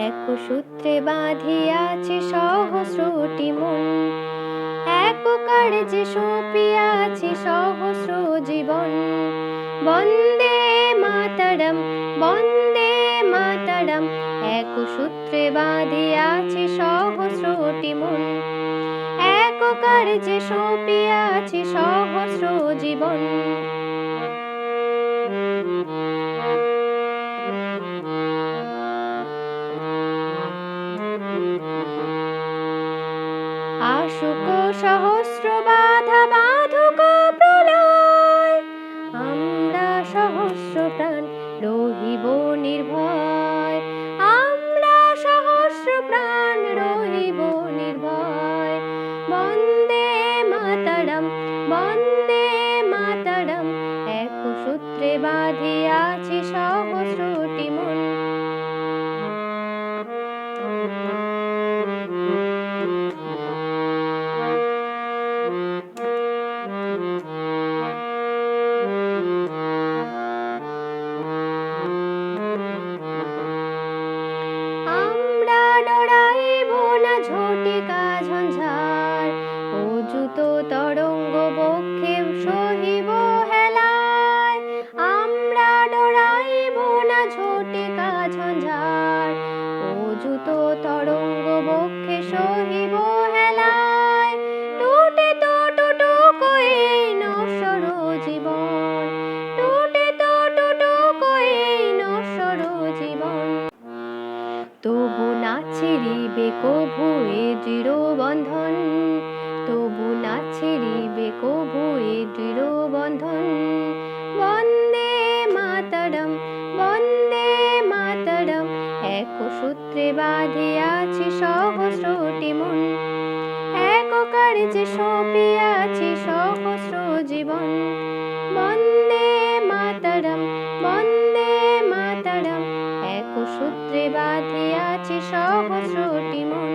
এক সূত্রে বাঁধিয়াছে সহস্রটি মন এক কার্যে সপিয়াছে সহস্র জীবন বন্দে মাতারম, বন্দে মাতরম। এক সূত্রে বাঁধিয়াছে সহস্রটি মন এক কার্যে সপিয়াছে সহস্র জীবন আশুক সহস্র বাধা বাধক প্রলয়। আমরা সহস্র প্রাণ রহিব নির্ভয়। আমরা সহস্র প্রাণ রহিব নির্ভয়। বন্দে মাতারাম বন্দে মাতারাম। এক সূত্রে বাঁধিয়াছি সহস্রটি অযুত তরঙ্গ বক্ষে সহিব হেলায়। টুটে তো টুটু কই নশ্বর জীবন। টুটে তো টুটু কই নশ্বর জীবন। তবু না ছিড়িবে কভু এ দৃঢ় বন্ধন তবু না ছিড়িবে কভু এ সূত্রে বাঁধিয়াছি সহস্রটি মন। এক কার্যে সপিয়াছি সহস্র জীবন। বন্দে মাতারম বন্দে মাতারম এক সূত্রে বাঁধিয়াছি সহস্রটি মন।